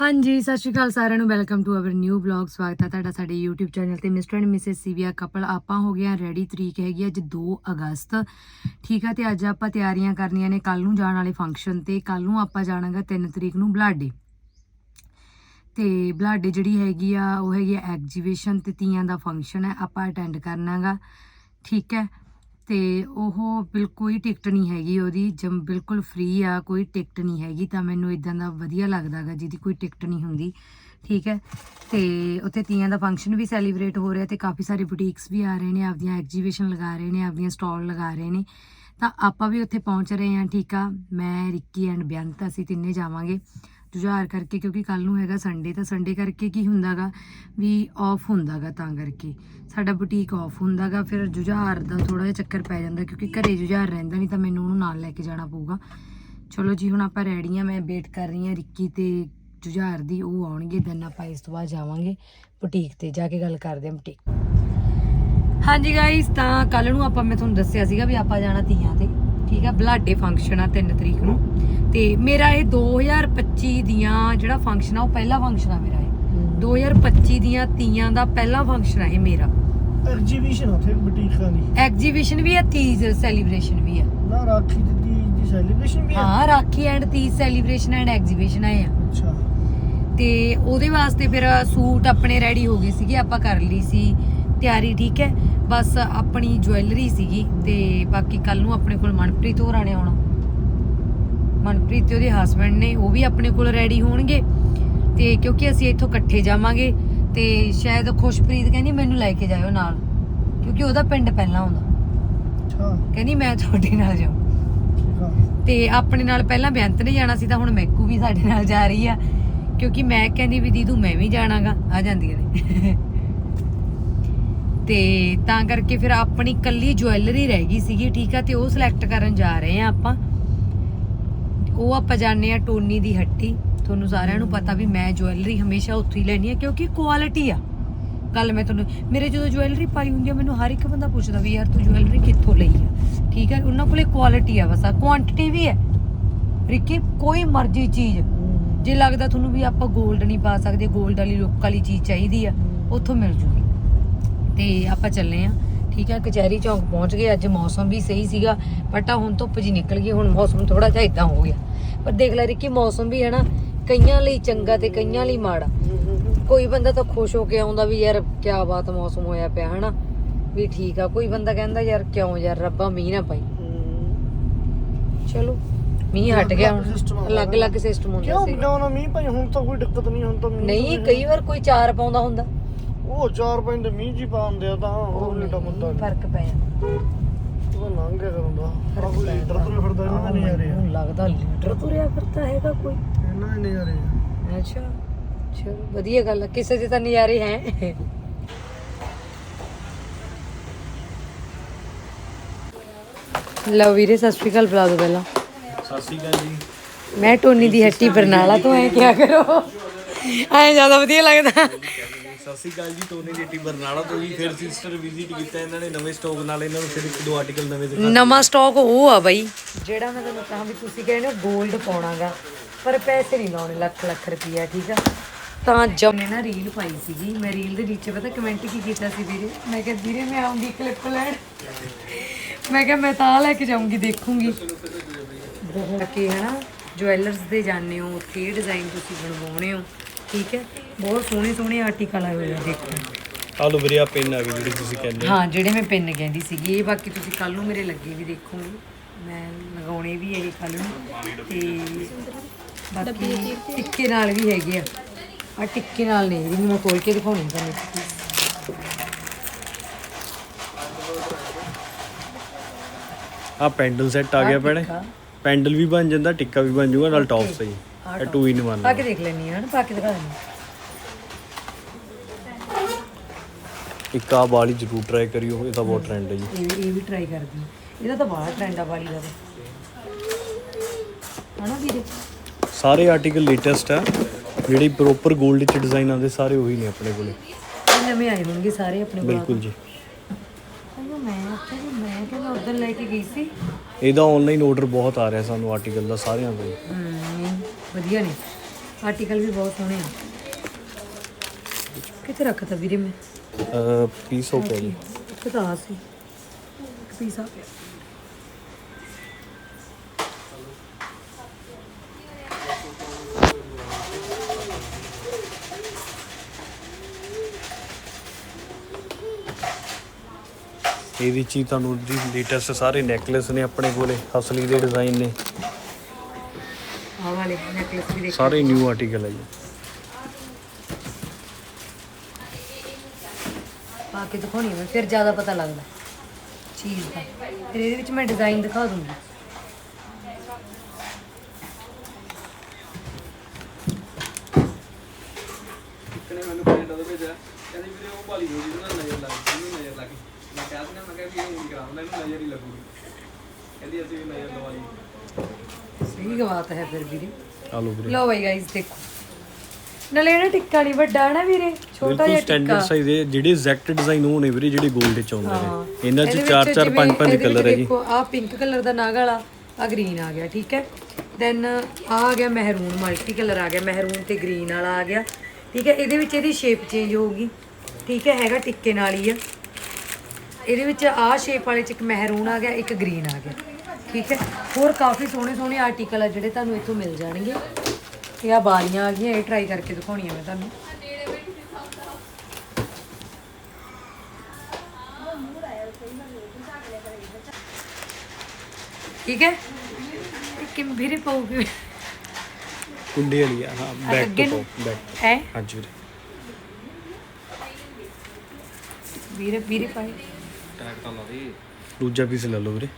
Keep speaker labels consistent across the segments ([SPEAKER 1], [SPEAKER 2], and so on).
[SPEAKER 1] ਹਾਂਜੀ, ਸਤਿ ਸ਼੍ਰੀ ਅਕਾਲ ਸਾਰਿਆਂ ਨੂੰ। Welcome to our new blog ਸਵਾਗਤ ਹੈ ਤੁਹਾਡਾ ਸਾਡੇ YouTube ਚੈਨਲ ਤੇ। Mister and Mrs Sivia couple ਆਪਾਂ ਹੋ ਗਏ ਆ ਰੈਡੀ ਤਰੀਕ ਹੈਗੀ ਅੱਜ 2 ਅਗਸਤ। ਠੀਕ ਆ, ਤੇ ਅੱਜ ਆਪਾਂ ਤਿਆਰੀਆਂ ਕਰਨੀਆਂ ਨੇ ਕੱਲ ਨੂੰ ਜਾਣ ਵਾਲੇ ਫੰਕਸ਼ਨ ਤੇ। ਕੱਲ ਨੂੰ ਆਪਾਂ ਜਾਣਾਗਾ 3 ਤਰੀਕ ਨੂੰ ਬਲਾਡੇ। ਤੇ ਬਲਾਡੇ ਜਿਹੜੀ ਹੈਗੀ ਆ, ਉਹ ਹੈਗੀ ਆ ਐਗਜੀਬਿਸ਼ਨ ਤੇ ਤੀਆਂ ਦਾ ਫੰਕਸ਼ਨ ਹੈ ਆਪਾਂ ਅਟੈਂਡ ਕਰਨਾਗਾ। ਠੀਕ ਹੈ ਤੇ ਉਹ ਬਿਲਕੁਲ ਕੋਈ ਟਿਕਟ ਨਹੀਂ ਹੈਗੀ ਉਹਦੀ, ਜਮ ਬਿਲਕੁਲ ਫ੍ਰੀ ਆ, ਕੋਈ ਟਿਕਟ ਨਹੀਂ ਹੈਗੀ ਤਾਂ ਮੈਨੂੰ ਇਦਾਂ ਦਾ ਵਧੀਆ ਲੱਗਦਾਗਾ ਜਿਹਦੀ ਕੋਈ ਟਿਕਟ ਨਹੀਂ ਹੁੰਦੀ, ਠੀਕ ਹੈ। ਤੇ ਉੱਥੇ ਤੀਆਂ ਦਾ ਫੰਕਸ਼ਨ ਵੀ ਸੈਲੀਬ੍ਰੇਟ ਹੋ ਰਿਹਾ ਤੇ ਕਾਫੀ ਸਾਰੇ ਬੁਟੀਕਸ ਵੀ ਆ ਰਹੇ ਨੇ, ਆਪਦੀਆਂ ਐਗਜੀਬਿਸ਼ਨ ਲਗਾ ਰਹੇ ਨੇ, ਆਪਦੀਆਂ ਸਟਾਲ ਲਗਾ ਰਹੇ ਨੇ। ਤਾਂ ਆਪਾਂ ਵੀ ਉੱਥੇ ਪਹੁੰਚ ਰਹੇ ਹਾਂ, ਠੀਕ ਆ। ਮੈਂ ਰਿੱਕੀ ਐਂਡ ਬੇਅੰਤ ਅਸੀਂ ਤਿੰਨੇ ਜਾਵਾਂਗੇ। ਜੁਝਾਰ ਕਰਕੇ, ਕਿਉਂਕਿ ਕੱਲ ਨੂੰ ਹੈਗਾ ਸੰਡੇ ਤਾਂ ਸੰਡੇ ਕਰਕੇ ਕੀ ਹੁੰਦਾਗਾ? ਵੀ ਆਫ ਹੁੰਦਾਗਾ ਤਾਂ ਕਰਕੇ। ਸਾਡਾ ਬੁਟੀਕ ਆਫ ਹੁੰਦਾਗਾ, ਫਿਰ ਜੁਝਾਰ ਦਾ ਥੋੜਾ ਜਿਹਾ ਚੱਕਰ ਪੈ ਜਾਂਦਾ, ਕਿਉਂਕਿ ਘਰੇ ਜੁਝਾਰ ਰਹਿੰਦਾ ਨਹੀਂ, ਤਾਂ ਮੈਨੂੰ ਉਹਨੂੰ ਨਾਲ ਲੈ ਕੇ ਜਾਣਾ ਪਊਗਾ। ਚਲੋ ਜੀ, ਹੁਣ ਆਪਾਂ ਰੈਡੀ ਆ, ਮੈਂ ਵੇਟ ਕਰ ਰਹੀ ਹਾਂ ਰਿੱਕੀ ਤੇ ਜੁਝਾਰ ਦੀ, ਉਹ ਆਉਣਗੇ ਦੈਨ ਆਪਾਂ ਇਸ ਤੋਂ ਬਾਅਦ ਜਾਵਾਂਗੇ ਬੁਟੀਕ ਤੇ, ਜਾ ਕੇ ਗੱਲ ਕਰਦੇ ਹਾਂ ਬੁਟੀਕ ਹਾਂਜੀ ਗਾਇਸ ਤਾਂ ਕੱਲ ਨੂੰ ਆਪਾਂ, ਮੈਂ ਤੁਹਾਨੂੰ ਦੱਸਿਆ ਸੀਗਾ ਵੀ ਆਪਾਂ ਜਾਣਾ ਤੀਆਂ ਤੇ। ਠੀਕ ਆ ਬਲਾਡੇ ਫੰਕਸ਼ਨ ਆ 3 ਤਰੀਕ ਨੂੰ। ਤੇ ਮੇਰਾ ਇਹ 2025 ਦੀਆਂ ਜਿਹੜਾ ਫੰਕਸ਼ਨ ਆ ਉਹ ਪਹਿਲਾ ਫੰਕਸ਼ਨ ਆ ਮੇਰਾ ਇਹ। 2025 ਦੀਆਂ ਤੀਆਂ ਦਾ ਪਹਿਲਾ ਫੰਕਸ਼ਨ ਆ ਇਹ ਮੇਰਾ।
[SPEAKER 2] ਐਗਜੀਬਿਸ਼ਨ ਉੱਥੇ ਬੁਟੀਕਾਂ ਦੀ।
[SPEAKER 1] ਐਗਜੀਬਿਸ਼ਨ ਵੀ ਹੈ ਤੀਜ ਸੈਲੀਬ੍ਰੇਸ਼ਨ ਵੀ ਹੈ
[SPEAKER 2] ਨਾ ਰਾਖੀ ਦੀ ਦੀ ਸੈਲੀਬ੍ਰੇਸ਼ਨ ਵੀ ਹੈ
[SPEAKER 1] ਹਾਂ Rakhi and Teej celebration and exhibition ਆਏ ਆ।
[SPEAKER 2] ਅੱਛਾ।
[SPEAKER 1] ਤੇ ਉਹਦੇ ਵਾਸਤੇ ਫਿਰ ਸੂਟ ਆਪਣੇ ਰੈਡੀ ਹੋ ਗਏ ਸੀਗੇ ਆਪਾਂ ਕਰ ਲਈ ਸੀ ਤਿਆਰੀ ਠੀਕ ਹੈ? ਬਸ ਆਪਣੀ ਜੁਐਲਰੀ ਸੀਗੀ ਤੇ ਬਾਕੀ ਕੱਲ ਨੂੰ ਆਪਣੇ ਕੋਲ ਮਨਪ੍ਰੀਤ ਹੋਰਾਂ ਨੇ ਆਉਣਾ। ਮਨਪ੍ਰੀਤ ਤੇ ਉਹਦੇ ਹਸਬੰਡ ਨੇ ਉਹ ਵੀ ਆਪਣੇ ਕੋਲ ਰੈਡੀ ਹੋਣਗੇ ਤੇ ਕਿਉਂਕਿ ਅਸੀਂ ਇੱਥੋਂ ਇਕੱਠੇ ਜਾਵਾਂਗੇ ਤੇ ਸ਼ਾਇਦ ਖੁਸ਼ਪ੍ਰੀਤ ਕਹਿੰਦੀ ਮੈਨੂੰ ਲੈ ਕੇ ਜਾਇਓ ਨਾਲ ਕਿਉਂਕਿ ਉਹਦਾ ਪਿੰਡ ਪਹਿਲਾਂ ਆਉਂਦਾ।
[SPEAKER 2] ਅੱਛਾ।
[SPEAKER 1] ਕਹਿੰਦੀ ਮੈਂ ਤੁਹਾਡੇ ਨਾਲ
[SPEAKER 2] ਆ।
[SPEAKER 1] ਤੇ ਆਪਣੇ ਨਾਲ ਪਹਿਲਾਂ ਬੇਅੰਤ ਨੇ ਜਾਣਾ ਸੀ ਤਾਂ ਹੁਣ ਮੈਕੂ ਵੀ ਸਾਡੇ ਨਾਲ ਜਾ ਰਹੀ ਆ ਕਿਉਂਕਿ ਮੈਂ ਕਹਿੰਦੀ ਵੀ ਦੀਦੂ ਮੈਂ ਵੀ ਜਾਣਾਗਾ ਆ ਜਾਂਦੀਆਂ ਨੇ। ਤੇ ਤਾਂ ਕਰਕੇ ਫਿਰ ਆਪਣੀ ਕੱਲੀ ਜੁਐਲਰੀ ਰਹਿ ਗਈ ਸੀਗੀ ਠੀਕ ਆ ਤੇ ਉਹ ਸਿਲੈਕਟ ਕਰਨ ਜਾ ਰਹੇ ਆ ਆਪਾਂ। ਉਹ ਆਪਾਂ ਜਾਣਦੇ ਆ ਟੋਨੀ ਦੀ ਹੱਟੀ। ਤੁਹਾਨੂੰ ਸਾਰਿਆਂ ਨੂੰ ਪਤਾ ਵੀ ਮੈਂ ਜੁਐਲਰੀ ਹਮੇਸ਼ਾ ਉੱਥੋਂ ਹੀ ਲੈਣੀ ਆ ਕਿਉਂਕਿ ਕੁਆਲਿਟੀ ਆ। ਕੱਲ ਮੈਂ ਤੁਹਾਨੂੰ ਮੇਰੇ ਜਦੋਂ ਜੁਐਲਰੀ ਪਾਈ ਹੁੰਦੀ ਆ ਮੈਨੂੰ ਹਰ ਇੱਕ ਬੰਦਾ ਪੁੱਛਦਾ ਵੀ ਯਾਰ ਤੂੰ ਜੁਐਲਰੀ ਕਿੱਥੋਂ ਲਈ ਆ? ਠੀਕ ਹੈ ਉਹਨਾਂ ਕੋਲੇ ਕੁਆਲਿਟੀ ਆ ਬਸ ਆ ਕੁਆਂਟੀਟੀ ਵੀ ਹੈ। ਰਿੱਕੀ ਕੋਈ ਮਰਜ਼ੀ ਚੀਜ਼। ਜੇ ਲੱਗਦਾ ਤੁਹਾਨੂੰ ਵੀ ਆਪਾਂ 골ਡ ਨਹੀਂ ਪਾ ਸਕਦੇ 골ਡ ਵਾਲੀ ਲੁੱਕ ਵਾਲੀ ਚੀਜ਼ ਚਾਹੀਦੀ ਆ ਉੱਥੋਂ ਮਿਲ ਜੂਗੀ ਤੇ ਆਪਾਂ ਚੱਲੇ ਆ। ਠੀਕ ਆ ਕਚਹਿਰੀ ਚੌਂਕ ਪਹੁੰਚ ਗਏ। ਅੱਜ ਮੌਸਮ ਵੀ ਸਹੀ ਸੀਗਾ ਬਟ ਆ ਹੁਣ ਧੁੱਪ ਜੀ ਨਿਕਲ ਗਈ ਹੁਣ ਮੌਸਮ ਥੋੜਾ ਜਿਹਾ ਇਦਾਂ ਹੋ ਗਿਆ। ਪਰ ਦੇਖ ਲੈ ਰਿੱਕੀ ਮੌਸਮ ਵੀ ਹੈ ਨਾ ਕਈਆਂ ਲਈ ਚੰਗਾ ਤੇ ਕਈਆਂ ਲਈ ਮਾੜਾ। ਕੋਈ ਬੰਦਾ ਤਾਂ ਖੁਸ਼ ਹੋ ਕੇ ਆਉਂਦਾ ਵੀ ਯਾਰ ਕੀ ਬਾਤ ਮੌਸਮ ਹੋਇਆ ਪਿਆ ਹਨਾ? ਵੀ ਠੀਕ ਆ ਕੋਈ ਬੰਦਾ ਕਹਿੰਦਾ ਯਾਰ ਕਿਉਂ ਯਾਰ ਰੱਬਾ ਮੀਂਹ ਨਾ ਪਈ। ਚਲੋ ਮੀਂਹ ਹਟ ਗਿਆ ਹੁਣ।
[SPEAKER 2] ਅਲੱਗ-ਅਲੱਗ
[SPEAKER 1] ਸਿਸਟਮ ਹੁੰਦਾ ਸੀ
[SPEAKER 2] ਕਿਉਂ ਨਾ ਮੀਂਹ ਭਾਈ ਹੁਣ ਤਾਂ ਕੋਈ ਦਿੱਕਤ ਨਹੀਂ ਹੁਣ ਤਾਂ ਮੀਂਹ
[SPEAKER 1] ਨਹੀਂ ਕਈ ਵਾਰ ਕੋਈ ਚਾਰ ਪਾਉਂਦਾ ਹੁੰਦਾ।
[SPEAKER 2] ਉਹ ਚਾਰ ਪੰਜ ਦੇ ਮੀਂਹ ਜੀ ਪਾਉਂਦੇ ਆ ਤਾਂ ਉਹ ਲੀਟਾ ਮੁੱਦਾ ਨਹੀਂ
[SPEAKER 1] ਫ਼ਰਕ ਪੈ ਜਾਂਦਾ।
[SPEAKER 2] ਉਹ ਲੰਘ ਗਿਆ ਕਰਦਾ। ਆ ਕੋਈ। ਤੁਰੇ ਫਿਰਦਾ ਇਹਨਾਂ ਦੇ ਨਜ਼ਾਰੇ ਆ।
[SPEAKER 1] ਮੈਨੂੰ ਲੱਗਦਾ ਲੀਟਰ ਤੁਰਿਆ ਫਿਰਦਾ ਹੈਗਾ ਕੋਈ।
[SPEAKER 2] ਇਹਨਾਂ ਦੇ ਨਜ਼ਾਰੇ ਆ।
[SPEAKER 1] ਅੱਛਾ ਚਲੋ ਵਧੀਆ ਗੱਲ ਆ। ਕਿਸੇ ਦੇ ਤਾਂ ਨਜ਼ਾਰੇ ਹੈ। ਲਓ ਵੀਰੇ ਸਤਿ ਸ਼੍ਰੀ ਅਕਾਲ ਬੁਲਾ ਦੋ ਪਹਿਲਾਂ।
[SPEAKER 2] ਸਤਿ ਸ਼੍ਰੀ ਅਕਾਲ ਜੀ।
[SPEAKER 1] ਮੈਂ ਟੋਨੀ ਦੀ ਹੱਟੀ ਬਰਨਾਲਾ ਤੋਂ ਐ ਕਿਆ ਕਰੋ? ਐ ਜ਼ਿਆਦਾ ਵਧੀਆ ਲੱਗਦਾ।
[SPEAKER 3] ਸਤਿ ਸ਼੍ਰੀ ਅਕਾਲ ਜੀ ਟੋਨੀ ਜੇਟੀ ਬਰਨਾਲਾ ਤੋਂ ਜੀ ਫਿਰ ਸਿਸਟਰ ਵਿਜ਼ਿਟ ਕੀਤਾ ਇਹਨਾਂ ਨੇ ਨਵੇਂ ਸਟਾਕ ਨਾਲ ਇਹਨਾਂ ਨੂੰ ਫਿਰ ਇੱਕ ਦੋ ਆਰਟੀਕਲ ਨਵੇਂ ਦਿਖਾ
[SPEAKER 1] ਨਵਾਂ ਸਟਾਕ ਉਹ ਆ ਬਾਈ। ਜਿਹੜਾ ਮੈਂ ਤੁਹਾਨੂੰ ਕਹਾਂ ਵੀ ਤੁਸੀਂ ਕਹਿੰਦੇ ਹੋ 골ਡ ਪਾਉਣਾਗਾ ਪਰ ਪੈਸੇ ਨਹੀਂ ਲਾਉਣੇ ਲੱਖ ਲੱਖ ਰੁਪਈਆ ਠੀਕ ਆ? ਤਾਂ ਜਦ ਮੈਂ ਨਾ ਰੀਲ ਪਾਈ ਸੀਗੀ ਮੈਂ ਰੀਲ ਦੇ ਵਿੱਚ ਪਤਾ ਕਮੈਂਟ ਕੀ ਕੀਤਾ ਸੀ ਵੀਰੇ? ਮੈਂ ਕਿਹਾ ਵੀਰੇ ਮੈਂ ਆਉਂਗੀ ਕਲਿੱਪ ਲੈਣ। ਮੈਂ ਕਿਹਾ ਮੈਂ ਤਾਂ ਲੈ ਕੇ ਜਾਊਂਗੀ ਦੇਖੂੰਗੀ। ਕਿ ਹਨਾ ਜੁਐਲਰਸ ਦੇ ਜਾਣੇ ਹੋ ਉੱਥੇ ਡਿਜ਼ਾਈਨ ਤੁਸੀਂ ਬਣਵਾਉਣੇ ਹੋ ਠੀਕ ਹੈ? ਬਹੁਤ ਸੋਹਣੇ ਸੋਹਣੇ ਆਰਟੀਕਲ ਆਏ ਹੋਏ ਆ ਦੇਖੋ
[SPEAKER 3] ਆ ਲੋ ਵੀਰੇ ਆ ਪੈਨ ਆ ਗਏ ਜਿਹੜੇ ਤੁਸੀਂ ਕਹਿੰਦੇ
[SPEAKER 1] ਹਾਂ। ਜਿਹੜੇ ਮੈਂ ਪਿੰਨ ਕਹਿੰਦੀ ਸੀਗੀ ਇਹ ਬਾਕੀ ਤੁਸੀਂ ਕੱਲ ਨੂੰ ਮੇਰੇ ਲੱਗੇ ਵੀ ਦੇਖੋਗੇ। ਮੈਂ ਲਗਾਉਣੇ ਵੀ ਇਹ ਕੱਲ ਨੂੰ। ਤੇ ਬਾਕੀ ਟਿੱਕੇ ਨਾਲ ਵੀ ਹੈਗੇ ਆ। ਆ ਟਿੱਕੇ ਨਾਲ ਨੇ ਵੀ ਮੈਂ ਖੋਲ ਕੇ ਦਿਖਾਉਣੀ ਤੁਹਾਨੂੰ।
[SPEAKER 3] ਆ ਪੈਂਡਲ ਸੈੱਟ ਆ ਗਿਆ ਭੈਣੇ। ਪੈਂਡਲ ਵੀ ਬਣ ਜਾਂਦਾ ਟਿੱਕਾ ਵੀ ਬਣ ਜਾਊਗਾ ਨਾਲ ਟੌਪ ਸਹੀ। ਇਹ 2 ਇਨ 1
[SPEAKER 1] ਪਾ ਕੇ ਦੇਖ ਲੈਣੀ ਆ ਨਾ ਪਾ ਕੇ ਦਿਖਾ ਦੇਣੀ
[SPEAKER 3] ਇੱਕ ਆ ਵਾਲੀ ਜ਼ਰੂਰ ਟਰਾਈ ਕਰਿਓ ਇਹ ਤਾਂ ਬਹੁਤ ਟ੍ਰੈਂਡ ਹੈ ਜੀ।
[SPEAKER 1] ਇਹ ਵੀ- ਇਹ ਵੀ ਟਰਾਈ ਕਰਦੀ ਹਾਂ। ਇਹਦਾ ਤਾਂ ਬਾਹਲਾ ਟ੍ਰੈਂਡ ਆ ਵਾਲੀ ਦਾ ਤਾਂ। ਹਨਾ ਵੀਰੇ?
[SPEAKER 3] ਸਾਰੇ ਆਰਟੀਕਲ ਲੇਟੈਸਟ ਆ ਜਿਹੜੇ ਪ੍ਰੋਪਰ 골ਡ ਚ ਡਿਜ਼ਾਈਨ ਆਉਂਦੇ ਸਾਰੇ ਉਹੀ ਨੇ ਆਪਣੇ ਕੋਲੇ।
[SPEAKER 1] ਇਹ ਨਵੇਂ ਆਏ ਹੋਣਗੇ ਸਾਰੇ ਆਪਣੇ ਕੋਲ।
[SPEAKER 3] ਬਿਲਕੁਲ ਜੀ।
[SPEAKER 1] ਅਯੋ ਮੈਂ ਉੱਥੇ ਵੀ ਮੈਂ ਕਿਹਾ ਉਧਰ ਲੈ ਕੇ ਗਈ ਸੀ।
[SPEAKER 3] ਇਹਦਾ ਆਨਲਾਈਨ ਆਰਡਰ ਬਹੁਤ ਆ ਰਿਹਾ ਸਾਨੂੰ ਆਰਟੀਕਲ ਦਾ ਸਾਰਿਆਂ ਦਾ ਜੀ।
[SPEAKER 1] ਹਮ, ਵਧੀਆ ਨੇ। ਆਰਟੀਕਲ ਵੀ ਬਹੁਤ ਸੋਹਣੇ ਆ। ਕਿੱਥੇ ਰੱਖਤਾ ਵੀਰੇ ਮੈਂ?
[SPEAKER 3] ਪੀਸ ਹੋ ਗਿਆ ਜੀ।
[SPEAKER 1] ਇੱਥੇ ਤਾਂ ਆ ਸੀ। ਇੱਕ ਪੀਸ ਆ। ਪਿਆ
[SPEAKER 3] ਇਹਦੇ ਵਿੱਚ ਹੀ ਤੁਹਾਨੂੰ ਜੀ ਲੇਟੈਸਟ ਸਾਰੇ ਨੈਕਲੇਸ ਨੇ ਆਪਣੇ ਕੋਲੇ ਹਸਲੀ ਦੇ ਡਿਜ਼ਾਈਨ ਨੇ।
[SPEAKER 1] ਆਹ ਵਾਲੇ ਨੈਕਲੇਸ ਵੀ ਦੇਖ।
[SPEAKER 3] ਸਾਰੇ ਨਿਊ ਆਰਟੀਕਲ ਹੈ ਜੀ।
[SPEAKER 1] ਕੇ ਦਿਖਾਉਣੀ ਮੈਂ ਫਿਰ ਜ਼ਿਆਦਾ ਪਤਾ ਲੱਗਦਾ। ਚੀਜ਼ ਦਾ। ਫਿਰ ਇਹਦੇ ਵਿੱਚ ਮੈਂ ਡਿਜ਼ਾਈਨ ਦਿਖਾ ਦੂੰਗੀ।
[SPEAKER 4] ਕਿਨੇ ਮੈਨੂੰ ਪਿੰਡ ਉਹਦੇ ਭੇਜਿਆ ਕਹਿੰਦੀ ਵੀਰੇ ਉਹ ਭਾਲੀ ਹੋ ਜਿਹਦੇ ਨਾਲ ਨਜ਼ਰ ਲੱਗ ਗਈ ਉਹਨੂੰ ਨਜ਼ਰ ਲੱਗ ਗਈ। ਮੈਂ ਕਿਹਾ ਸੀ ਨਾ ਮੈਂ ਕਿਹਾ ਵੀ ਇਹ ਨਹੀਂ ਕਰਾਉਂਦਾ ਇਹਨੂੰ ਨਜ਼ਰ ਹੀ ਲੱਗੂਗੀ। ਕਹਿੰਦੀ ਅਸੀਂ ਵੀ ਨਜ਼ਰ ਲਵਾ ਲਈ
[SPEAKER 1] ਸਹੀ ਬਾਤ ਹੈ ਫਿਰ ਵੀਰੇ।
[SPEAKER 3] ਆ ਲਓ ਵੀਰੇ।
[SPEAKER 1] ਲਓ ਬਾਈ ਗਾਇਸ ਦੇਖੋ। ਨਾਲੇ ਇਹ ਨਾ ਟਿੱਕਾ ਨਹੀਂ ਵੱਡਾ ਨਾ ਵੀਰੇ? ਛੋਟਾ
[SPEAKER 3] ਬਿਲਕੁਲ
[SPEAKER 1] ਜਿਹਾ
[SPEAKER 3] ਸਟੈਂਡਰਡ
[SPEAKER 1] ਟਿੱਕਾ।
[SPEAKER 3] ਸਾਈਜ਼ ਦੇ ਜਿਹੜੇ ਐਗਜ਼ੈਕਟ ਡਿਜ਼ਾਈਨ ਉਹ ਨੇ ਵੀਰੇ ਜਿਹੜੇ 골ਡ ਵਿੱਚ ਆਉਂਦੇ। ਨੇ। ਇਹਨਾਂ 'ਚ
[SPEAKER 1] ਇਹਦੇ
[SPEAKER 3] 4
[SPEAKER 1] ਵਿੱਚ
[SPEAKER 3] 4
[SPEAKER 1] ਜਿਵੇਂ
[SPEAKER 3] 5 5
[SPEAKER 1] ਇਹਦੇ
[SPEAKER 3] ਕਲਰ ਹੈ ਜੀ
[SPEAKER 1] ਦੇਖੋ ਆ ਪਿੰਕ ਕਲਰ ਦਾ ਨਾਗ ਵਾਲਾ ਆ ਗ੍ਰੀਨ ਆ ਗਿਆ ਠੀਕ ਹੈ? ਦੈਨ ਆ ਆ ਗਿਆ ਮਹਿਰੂਨ ਮਲਟੀ ਕਲਰ ਆ ਗਿਆ ਮਹਿਰੂਨ ਤੇ ਗ੍ਰੀਨ ਵਾਲਾ ਆ ਗਿਆ ਠੀਕ ਹੈ? ਇਹਦੇ ਵਿੱਚ ਇਹਦੀ ਸ਼ੇਪ ਚੇਂਜ ਹੋਊਗੀ ਠੀਕ ਹੈ? ਹੈਗਾ ਟਿੱਕੇ ਨਾਲ ਹੀ ਆ। ਇਹਦੇ ਵਿੱਚ ਆ ਸ਼ੇਪ ਵਾਲੇ ਚ ਇੱਕ ਮਹਿਰੂਨ ਆ ਗਿਆ ਇੱਕ ਗ੍ਰੀਨ ਆ ਗਿਆ ਠੀਕ ਹੈ? ਹੋਰ ਕਾਫੀ ਸੋਹਣੇ ਸੋਹਣੇ ਆਰਟੀਕਲ ਆ ਜਿਹੜੇ ਤੁਹਾਨੂੰ ਇੱਥੋਂ ਮਿਲ ਜਾਣਗੇ। ਇਹ ਆ ਬਾਲੀਆਂ ਆ ਗਈਆਂ ਇਹ ਟਰਾਈ ਕਰਕੇ ਦਿਖਾਉਣੀਆਂ ਮੈਂ ਤੁਹਾਨੂੰ। ਠੀਕ ਹੈ? ਕਿੰਨ ਵੀਰੇ ਪਾਉਗੇ
[SPEAKER 3] ਕੁੰਡੇ ਵਾਲੀ ਆ ਹਾਂ ਬੈਕ
[SPEAKER 1] ਅੱਗੇ
[SPEAKER 3] ਤੋਂ? ਬੈਕ
[SPEAKER 1] ਹੈ?
[SPEAKER 3] ਹਾਂਜੀ ਵੀਰੇ।
[SPEAKER 1] ਵੀਰੇ ਵੀਰੇ ਪਾਏ।
[SPEAKER 4] ਟੈਗ ਤਾਂ ਲਾ ਦੇ
[SPEAKER 3] ਦੂਜਾ ਪੀਸ ਲੈ ਲਓ ਵੀਰੇ।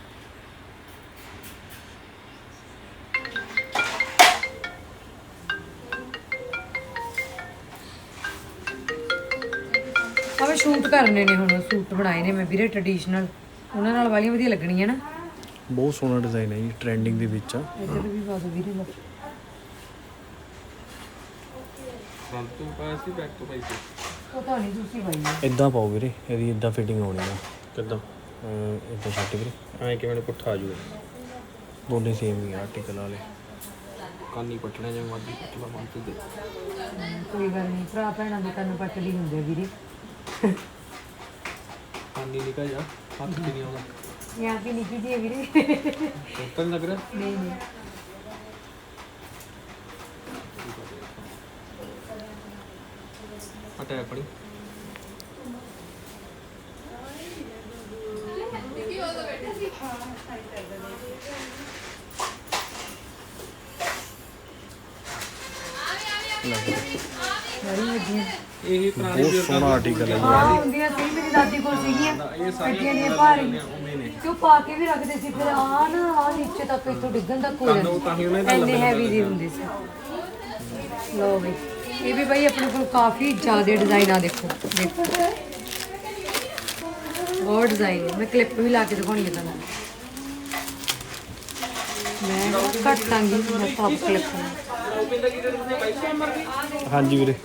[SPEAKER 1] ਆਵੇ ਸ਼ੂਟ ਕਰਨੇ ਨੇ ਹੁਣ ਸੂਟ ਬਣਾਏ ਨੇ ਮੈਂ ਵੀਰੇ ਟ੍ਰੈਡੀਸ਼ਨਲ ਉਹਨਾਂ ਨਾਲ ਵਾਲੀਆਂ ਵਧੀਆ ਲੱਗਣੀਆਂ ਨਾ।
[SPEAKER 3] ਬਹੁਤ ਸੋਹਣਾ ਡਿਜ਼ਾਈਨ ਹੈ ਜੀ ਟ੍ਰੈਂਡਿੰਗ ਦੇ ਵਿੱਚ ਆ।
[SPEAKER 1] ਇੱਧਰ ਵੀ ਪਾ ਦੋ ਵੀਰੇ ਲਓ।
[SPEAKER 4] ਫਰੰਟ ਤੋਂ ਪਾਇਆ ਸੀ ਬੈਕ ਤੋਂ ਪਾਈ ਸੀ?
[SPEAKER 1] ਪਤਾ ਨਹੀਂ ਤੁਸੀਂ ਪਾਈ
[SPEAKER 3] ਇਦਾਂ ਪਾਓ ਵੀਰੇ ਇਹਦੀ ਇਦਾਂ ਫਿਟਿੰਗ ਹੋਣੀ ਆ। ਕਿੱਦਾਂ? ਇਦਾਂ ਛੱਡ ਵੀਰੇ।
[SPEAKER 4] ਐਂ ਕਿਵੇਂ ਨੂੰ ਪੁੱਠਾ ਆ ਜੂਗਾ?
[SPEAKER 3] ਦੋਨੇ ਸੇਮ ਹੀ ਆਰਟੀਕਲ ਵਾਲੇ।
[SPEAKER 4] ਕਾਨੀ ਪਟਣਾ ਜਾਂ ਮਰਦੀ ਪਟਲਾ ਮੰਨ ਤੇ ਦੇ।
[SPEAKER 1] ਕੋਈ ਗੱਲ ਨਹੀਂ ਭਰਾ ਭੈਣਾਂ ਦੇ ਕੰਨ ਪੱਟਦੀ ਹੁੰਦੇ ਆ ਵੀਰੇ।
[SPEAKER 4] ਕਾਨੀ ਨਿਕਾ ਜਾ ਹੱਥ ਤੇ ਨਹੀਂ ਆਉਂਦਾ।
[SPEAKER 1] ਯਾਂ ਕੀ ਨਿੱਕੀ ਜੀ ਹੈ ਵੀਰੇ
[SPEAKER 4] ਟੋਟਲ ਲੱਗ ਰਿਹਾ?
[SPEAKER 1] ਨਹੀਂ ਨਹੀਂ।
[SPEAKER 4] ਹਟਾ ਆਪਣੀ
[SPEAKER 1] ਬੜੀ ਵਧੀਆ
[SPEAKER 4] ਇਹ ਪੁਰਾਣੀ
[SPEAKER 3] ਬਹੁਤ ਸੋਹਣਾ ਆਰਟੀਕਲ ਹੈ ਜੀ।
[SPEAKER 1] ਹਾਂ ਹੁੰਦੀਆਂ ਸੀ ਮੇਰੀ ਦਾਦੀ ਕੋਲ ਸੀਗੀਆਂ ਕੱਟੀਆਂ ਦੀਆਂ ਭਾਰੀ। ਤੇ ਉਹ ਪਾ ਕੇ ਵੀ ਰੱਖਦੇ ਸੀ ਫਿਰ ਆ ਨਾ ਆ ਨੀਚੇ ਤੱਕ ਇੱਥੋਂ ਡਿੱਗਣ ਤੱਕ ਹੋ
[SPEAKER 4] ਉਹ ਤਾਂ ਹੀ ਉਹਨੇ
[SPEAKER 1] ਜਾਂਦੀ। ਇੰਨੇ ਹੈਵੀ ਦੀ ਹੁੰਦੀ ਸੀ। ਲੋ ਬਈ ਇਹ ਵੀ ਬਈ ਆਪਣੇ ਕੋਲ ਕਾਫੀ ਜ਼ਿਆਦਾ ਡਿਜ਼ਾਈਨ ਆ ਦੇਖੋ ਦੇਖੋ। ਬਹੁਤ ਡਿਜ਼ਾਈਨ ਮੈਂ ਕਲਿੱਪ ਵੀ ਲਾ ਕੇ ਦਿਖਾਉਣੀ ਹੈ ਤੁਹਾਨੂੰ। ਮੈਂ ਕੱਟ ਦਾਂਗੀ ਮੈਂ ਟਾਪ ਕਲਿੱਪ
[SPEAKER 3] ਹਾਂਜੀ ਵੀਰੇ।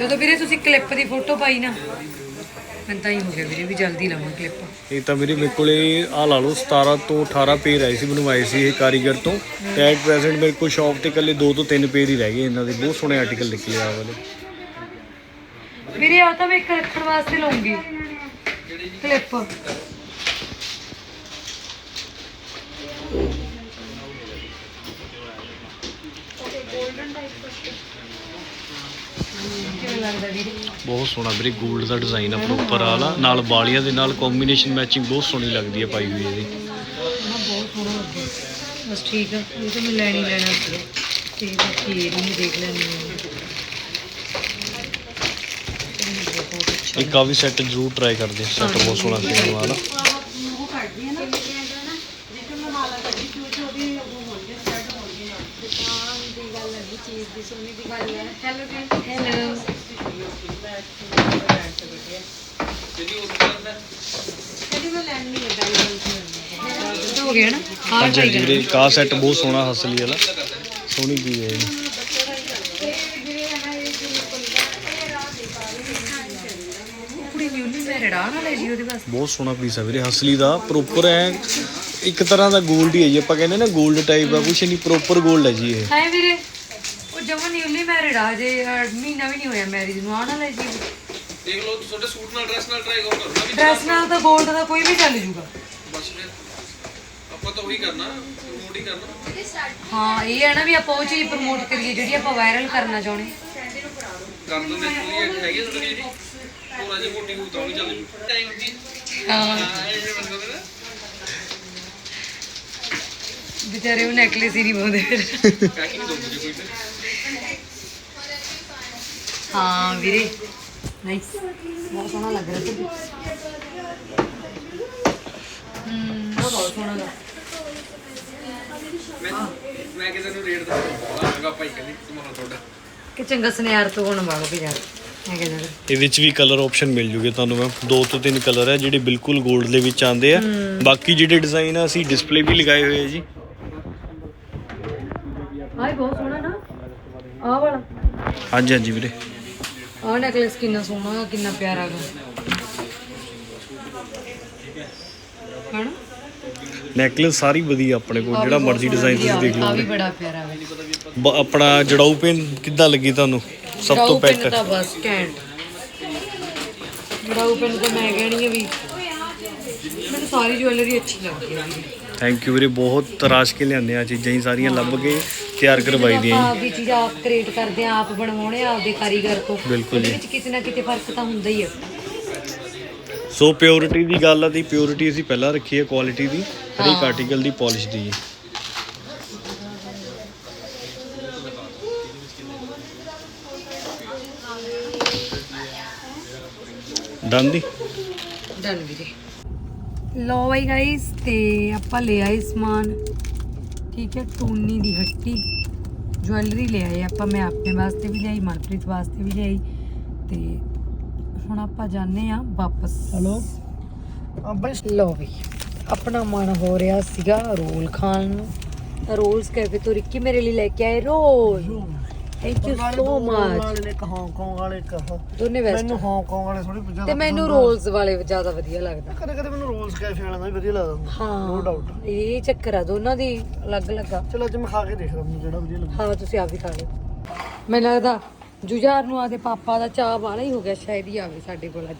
[SPEAKER 1] ਜਦੋਂ ਵੀਰੇ ਤੁਸੀਂ ਕਲਿੱਪ ਦੀ ਫੋਟੋ ਪਾਈ ਨਾ ਮੈਨੂੰ ਤਾਂ ਹੀ ਹੋ ਗਿਆ ਵੀਰੇ ਵੀ ਜਲਦੀ ਲਾਵਾਂ ਕਲਿੱਪ
[SPEAKER 3] ਇਹ ਤਾਂ ਵੀਰੇ ਮੇਰੇ ਕੋਲੇ ਆ ਲਾ ਲਓ 17 ਤੋਂ 18 ਪੇਜ ਆਏ ਸੀ ਬਣਵਾਏ ਸੀ ਇਹ ਕਾਰੀਗਰ ਤੋਂ। ਤੇ ਐਟ ਪ੍ਰੈਜ਼ੈਂਟ ਮੇਰੇ ਕੋਲ ਸ਼ਾਪ ਤੇ ਇਕੱਲੇ 2 ਤੋਂ 3 ਪੇਜ ਹੀ ਰਹਿ ਗਏ ਇਹਨਾਂ ਦੇ ਬਹੁਤ ਸੋਹਣੇ ਆਰਟੀਕਲ ਨਿਕਲੇ ਆ ਵਾਲੇ।
[SPEAKER 1] ਵੀਰੇ ਆ ਤਾਂ ਮੈਂ ਇੱਕ ਰੱਖਣ ਵਾਸਤੇ ਲਵਾਂਗੀ ਕਲਿੱਪ ਕਿਵੇਂ ਲੱਗਦਾ ਵੀਰੇ
[SPEAKER 3] ਬਹੁਤ ਸੋਹਣਾ ਵੀਰੇ 골ਡ ਦਾ ਡਿਜ਼ਾਈਨ ਆ ਪ੍ਰੋਪਰ ਵਾਲਾ ਨਾਲ ਬਾਲੀਆਂ ਦੇ ਨਾਲ ਕੰਬੀਨੇਸ਼ਨ ਮੈਚਿੰਗ ਬਹੁਤ ਸੋਹਣੀ ਲੱਗਦੀ ਹੈ ਪਾਈ ਹੋਈ ਇਹਦੀ।
[SPEAKER 1] ਨਾ ਬਹੁਤ ਸੋਹਣਾ ਲੱਗਿਆ ਬਸ ਠੀਕ ਆ ਇਹ ਤਾਂ ਮੈਂ ਲੈਣੀ ਲੈਣਾ ਸੀ। ਤੇ ਬਾਕੀ ਇਹ ਵੀ ਦੇਖ ਲੈਣੀ
[SPEAKER 3] ਆ। ਵੀ ਸੈੱਟ ਜ਼ਰੂਰ ਟਰਾਈ ਕਰਦੇ ਸੈੱਟ ਬਹੁਤ ਸੋਹਣਾ ਸੀ ਵਾਲਾ। ਦੀ ਜੀ ਕਾ ਸੈੱਟ ਬਹੁਤ ਸੋਹਣਾ ਹਸਲੀ ਵਾਲਾ। ਸੋਹਣੀ ਕੀ ਹੈ ਬਹੁਤ ਸੋਹਣਾ ਪੀਸ ਹੈ ਵੀਰੇ ਹਸਲੀ ਦਾ ਪ੍ਰੋਪਰ ਹੈ। ਇੱਕ ਤਰ੍ਹਾਂ ਦਾ 골ਡ ਹੀ ਹੈ ਜੀ। ਆਪਾਂ ਕਹਿੰਦੇ ਨਾ 골ਡ ਟਾਈਪ ਆ ਕੁਛ ਨਹੀਂ ਪ੍ਰੋਪਰ 골ਡ ਹੈ ਜੀ ਇਹ।
[SPEAKER 1] ਹੈ ਵੀਰੇ ਉਹ ਜਮਾ ਨਿਊਲੀ ਮੈਰਿਡ ਆ ਜੇ ਮਹੀਨਾ ਵੀ ਨਹੀਂ ਹੋਇਆ ਮੈਰਿਜ ਨੂੰ ਆਣਾ ਲੈ ਜੀ।
[SPEAKER 4] ਦੇਖ ਲਓ ਤੁਹਾਡੇ ਸੂਟ ਨਾਲ ਡਰੈਸ ਨਾਲ ਟਰਾਈ ਕਰੋ ਨਾ ਵੀ
[SPEAKER 1] ਡਰੈਸ ਨਾਲ ਤਾਂ 골ਡ ਦਾ ਕੋਈ ਵੀ ਚੱਲ ਜੂਗਾ।
[SPEAKER 4] ਬਸ ਫਿਰ ਆਪਾਂ ਤਾਂ ਉਹੀ ਕਰਨਾ ਪ੍ਰਮੋਟ ਹੀ ਕਰਨਾ।
[SPEAKER 1] ਹਾਂ ਇਹ ਹੈ ਨਾ ਵੀ ਆਪਾਂ ਉਹ ਚੀਜ਼ ਪ੍ਰਮੋਟ ਕਰੀਏ ਜਿਹੜੀ ਆਪਾਂ ਵਾਇਰਲ ਕਰਨਾ ਚਾਹੁੰਦੇ।
[SPEAKER 4] ਕਰ ਦਿੰਦੇ ਕੋਈ ਹੈਗੇ ਤੁਹਾਡੀ ਜਿਹੜੀ ਹੋਰ ਅਜੇ ਮੋਟੀ ਹੋ ਤਾਂ ਵੀ ਚੱਲ ਜੂ। ਟਾਈਮ ਦੀ
[SPEAKER 1] ਹਾਂ।
[SPEAKER 4] ਇਹ ਮਤਲਬ ਹੈ
[SPEAKER 1] ਵਿਚਾਰੇ ਉਹ ਨੈਕਲੇਸ ਹੀ ਨਹੀਂ ਪਾਉਂਦੇ ਫਿਰ।
[SPEAKER 4] ਪੈਕਿੰਗ ਦੋ ਮੁਝੇ ਕੋਈ ਤੇ
[SPEAKER 1] ਹਾਂ ਵੀਰੇ। ਨਾਈਸ ਬਹੁਤ ਸੋਹਣਾ ਲੱਗ ਰਿਹਾ ਸੀ ਹਮ ਬਹੁਤ ਸੋਹਣਾ ਲੱਗ
[SPEAKER 4] ਮੈਂ ਮੈਂ ਕਿਸੇ ਨੂੰ ਰੇਟ ਦੱਸਦਾ। ਮਹਿੰਗਾ ਭਾਈ ਕਹਿੰਦੀ ਸਮਾਨ ਤੁਹਾਡਾ।
[SPEAKER 1] ਕਿ ਚੰਗਾ ਸੁਨਿਆਰ ਤੋਂ ਹੁਣ ਵਾਲੋ ਕੇ ਯਾਰ। ਮੈਂ ਕਹਿੰਦਾ
[SPEAKER 3] ਇਹਦੇ ਵਿੱਚ ਵੀ ਕਲਰ ਆਪਸ਼ਨ ਮਿਲ ਜੂਗੇ ਤੁਹਾਨੂੰ ਮੈਂ ਦੋ ਤੋਂ ਤਿੰਨ ਕਲਰ ਹੈ ਜਿਹੜੇ ਬਿਲਕੁਲ 골ਡ ਦੇ ਵਿੱਚ ਆਉਂਦੇ ਆ। ਬਾਕੀ ਜਿਹੜੇ ਡਿਜ਼ਾਈਨ ਆ ਅਸੀਂ ਡਿਸਪਲੇ ਵੀ ਲਗਾਏ ਹੋਏ ਆ ਜੀ।
[SPEAKER 1] ਆਹ ਬਹੁਤ ਸੋਹਣਾ ਨਾ। ਆਹ ਵਾਲਾ।
[SPEAKER 3] ਹਾਂਜੀ ਹਾਂਜੀ ਵੀਰੇ।
[SPEAKER 1] ਆਹ ਨੈਕਲੇਸ ਕਿੰਨਾ ਸੋਹਣਾ ਗਾ, ਕਿੰਨਾ ਪਿਆਰਾ ਗਾ। ਹਣਾ
[SPEAKER 3] ਨੈਕਲੇਸ ਸਾਰੀ ਵਧੀਆ ਆਪਣੇ ਕੋਲ ਜਿਹੜਾ ਮਰਜ਼ੀ ਡਿਜ਼ਾਈਨ ਤੁਸੀਂ ਦੇਖ
[SPEAKER 1] ਆ
[SPEAKER 3] ਲਓ
[SPEAKER 1] ਵੀ ਬੜਾ ਪਿਆਰਾ ਵਾ।
[SPEAKER 3] ਬ- ਆਪਣਾ ਜੜਾਊ ਪੇਨ ਕਿੱਦਾਂ ਲੱਗੀ ਤੁਹਾਨੂੰ? ਸਭ ਤੋਂ
[SPEAKER 1] ਪਿੰਨ ਤਾਂ ਬਸ ਘੈਂਟ। ਜੜਾਊ ਪਿੰਨ ਤਾਂ ਮੈਂ ਕਹਿਣੀ ਆ ਵੀ ਮੈਨੂੰ ਸਾਰੀ ਜੁਐਲਰੀ ਅੱਛੀ ਲੱਗਦੀ ਹੈ।
[SPEAKER 3] ਥੈਂਕ ਯੂ ਵੀਰੇ ਬਹੁਤ ਤਰਾਸ਼ ਕੇ ਲਿਆਂਦੇ ਆ ਚੀਜ਼ਾਂ ਹੀ ਸਾਰੀਆਂ ਲੱਭ ਕੇ ਤਿਆਰ ਕਰਵਾਈ ਦੀਆਂ
[SPEAKER 1] ਆਪਾਂ ਆਪਦੀ ਚੀਜ਼ ਆਪ ਕ੍ਰੀਏਟ ਕਰਦੇ ਆ ਆਪ ਬਣਵਾਉਣੇ ਆ ਆਪਦੇ ਕਾਰੀਗਰ ਤੋਂ।
[SPEAKER 3] ਬਿਲਕੁਲ
[SPEAKER 1] ਉਹਦੇ
[SPEAKER 3] ਜੀ।
[SPEAKER 1] ਵਿੱਚ ਕਿਤੇ ਨਾ ਕਿਤੇ ਫ਼ਰਕ ਤਾਂ ਹੁੰਦਾ ਹੀ ਆ।
[SPEAKER 3] ਜੀ ਸੋ ਪਿਓਰਿਟੀ ਦੀ ਗੱਲ ਆ ਦੀ ਪਿਓਰਿਟੀ ਅਸੀਂ ਪਹਿਲਾਂ ਰੱਖੀ ਹੈ ਕੁਆਲਿਟੀ ਦੀ ਹਰੇਕ ਆਰਟੀਕਲ ਦੀ ਪਾਲਿਸ਼ ਦੀ। ਜੀ? ਡਨ ਦੀ
[SPEAKER 1] ਡਨ ਵੀਰੇ। ਲੋ ਬਾਈ ਗਾਇਸ ਤੇ ਆਪਾਂ ਲੈ ਆਏ ਸਮਾਨ। ਠੀਕ ਹੈ ਟੂਨੀ ਦੀ ਹੱਟੀ ਜੁਐਲਰੀ ਲੈ ਆਏ ਆਪਾਂ। ਮੈਂ ਆਪਣੇ ਵਾਸਤੇ ਵੀ ਲਿਆਈ ਮਨਪ੍ਰੀਤ ਵਾਸਤੇ ਵੀ ਲਿਆਈ। ਤੇ ਹੁਣ ਆਪਾਂ ਜਾਣੇ ਆ ਵਾਪਸ।
[SPEAKER 2] ਹਲੋ ਆ ਬਈ
[SPEAKER 1] ਲੋ ਵੀ ਆਪਣਾ ਮਨ ਹੋ ਰਿਹਾ ਸੀਗਾ ਰੋਲ ਖਾਣ ਨੂੰ। ਰੋਲਸ ਕੈਫੇ ਤੋਂ ਰਿੱਕੀ ਮੇਰੇ ਲਈ ਲੈ ਕੇ ਆਏ roll. Thank you so much
[SPEAKER 2] ਵਾਲੇ ਨੇ ਇੱਕ ਹਾਂਗਕਾਂਗ ਵਾਲੇ ਇੱਕ ਆਹ।
[SPEAKER 1] ਦੋਨੇ ਵੈਸਟ
[SPEAKER 2] ਮੈਨੂੰ ਹਾਂਗਕਾਂਗ ਵਾਲੇ ਥੋੜੀ ਪੁੱਛਿਆ
[SPEAKER 1] ਤੇ ਮੈਨੂੰ ਰੋਲਸ ਵਾਲੇ ਜ਼ਿਆਦਾ ਵਧੀਆ ਲੱਗਦਾ।
[SPEAKER 2] ਕਦੇ ਕਦੇ ਮੈਨੂੰ ਰੋਲਸ ਕੈਫੇ ਵਾਲਿਆਂ ਦਾ ਵੀ ਵਧੀਆ ਲੱਗਦਾ
[SPEAKER 1] ਹਾਂ
[SPEAKER 2] ਨੋ ਡਾਊਟ
[SPEAKER 1] ਇਹ ਚੱਕਰ ਆ ਦੋਨਾਂ ਦੀ ਅਲੱਗ ਲੱਗਾ
[SPEAKER 2] ਚਲੋ ਅੱਜ ਮੈਂ ਖਾ ਕੇ ਦੇਖਦਾ ਮੈਨੂੰ ਜਿਹੜਾ ਵਧੀਆ ਲੱਗਾ
[SPEAKER 1] ਹਾਂ ਤੁਸੀਂ ਆਪ ਵੀ ਖਾ ਲਿਓ। ਮੈਨੂੰ ਲੱਗਦਾ ਜੁਝਾਰ ਨੂੰ ਆਦੇ ਪਾਪਾ ਦਾ ਚਾਹ ਵਾਲਾ ਹੀ ਹੋ ਗਿਆ ਸ਼ਾਇਦ ਹੀ ਆਵੇ ਸਾਡੇ ਕੋਲ ਅੱਜ।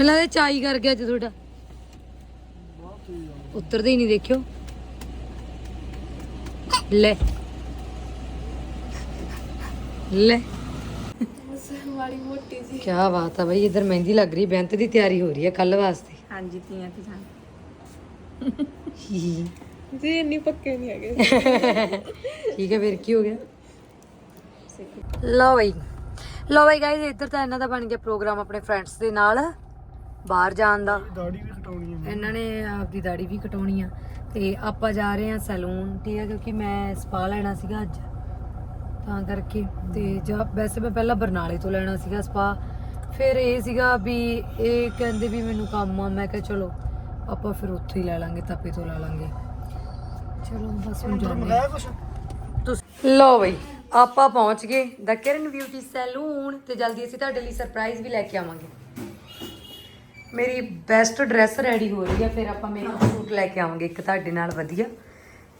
[SPEAKER 1] ਮੈਨੂੰ ਲੱਗਦਾ ਚਾਹ ਹੀ ਕਰ ਗਿਆ ਅੱਜ ਤੁਹਾਡਾ। ਉੱਤਰਦੇ ਹੀ ਨਹੀਂ ਦੇਖਿਓ। ਲੈ। ਲੈ। ਕੀ ਬਾਤ ਆ ਬਈ ਇਧਰ ਮਹਿੰਦੀ ਲੱਗ ਰਹੀ ਬੈਂਤ ਦੀ ਤਿਆਰੀ ਹੋ ਰਹੀ ਹੈ ਕੱਲ ਵਾਸਤੇ।
[SPEAKER 5] ਹਾਂਜੀ ਤੀਆਂ ਤੇ ਜਾਣ। ਜੀ ਇੰਨੀ ਪੱਕੇ ਨਹੀਂ ਹੈਗੇ।
[SPEAKER 1] ਠੀਕ ਹੈ ਫਿਰ ਕੀ ਹੋ ਗਿਆ? ਲਓ ਬਈ। ਲਓ ਬਈ ਗਾਇਜ਼ ਇੱਧਰ ਤਾਂ ਇਹਨਾਂ ਦਾ ਬਣ ਗਿਆ ਪ੍ਰੋਗਰਾਮ ਆਪਣੇ ਫਰੈਂਡਸ ਦੇ ਨਾਲ। ਬਾਹਰ ਜਾਣ ਦਾ।
[SPEAKER 2] ਦਾੜੀ ਵੀ ਕਟਾਉਣੀ ਹੈ
[SPEAKER 1] ਇਹਨਾਂ ਨੇ ਆਪਦੀ ਦਾੜੀ ਵੀ ਕਟਾਉਣੀ ਆ। ਤੇ ਆਪਾਂ ਜਾ ਰਹੇ ਹਾਂ ਸੈਲੂਨ ਠੀਕ ਹੈ ਕਿਉਂਕਿ ਮੈਂ ਸਪਾ ਲੈਣਾ ਸੀਗਾ ਅੱਜ। ਤਾਂ ਕਰਕੇ ਤੇ ਜਾਂ ਵੈਸੇ ਮੈਂ ਪਹਿਲਾਂ ਬਰਨਾਲੇ ਤੋਂ ਲੈਣਾ ਸੀਗਾ ਸਪਾ। ਫਿਰ ਇਹ ਸੀਗਾ ਵੀ ਇਹ ਕਹਿੰਦੇ ਵੀ ਮੈਨੂੰ ਕੰਮ ਆ। ਮੈਂ ਕਿਹਾ ਚਲੋ ਆਪਾਂ ਫਿਰ ਉੱਥੇ ਹੀ ਲੈ ਲਾਂਗੇ ਤਪੇ ਤੋਂ ਲੈ ਲਾਂਗੇ। ਚਲੋ ਬਸ ਹੁਣ ਜਾਂਦੇ
[SPEAKER 2] ਕੁਛ?
[SPEAKER 1] ਤੁਸੀਂ ਲਓ ਬਈ ਆਪਾਂ ਪਹੁੰਚ ਗਏ। ਦਾ ਕਿਰਨ ਬਿਊਟੀ ਸੈਲੂਨ ਤੇ ਜਲਦੀ ਅਸੀਂ ਤੁਹਾਡੇ ਲਈ ਸਰਪ੍ਰਾਈਜ਼ ਵੀ ਲੈ ਕੇ ਆਵਾਂਗੇ। ਮੇਰੀ ਬੈਸਟ ਡਰੈਸ ਰੈਡੀ ਹੋ ਰਹੀ ਹੈ ਫਿਰ ਆਪਾਂ ਮੇਕਅਪ ਸੂਟ ਲੈ ਕੇ ਆਵਾਂਗੇ ਇੱਕ ਤੁਹਾਡੇ ਨਾਲ ਵਧੀਆ।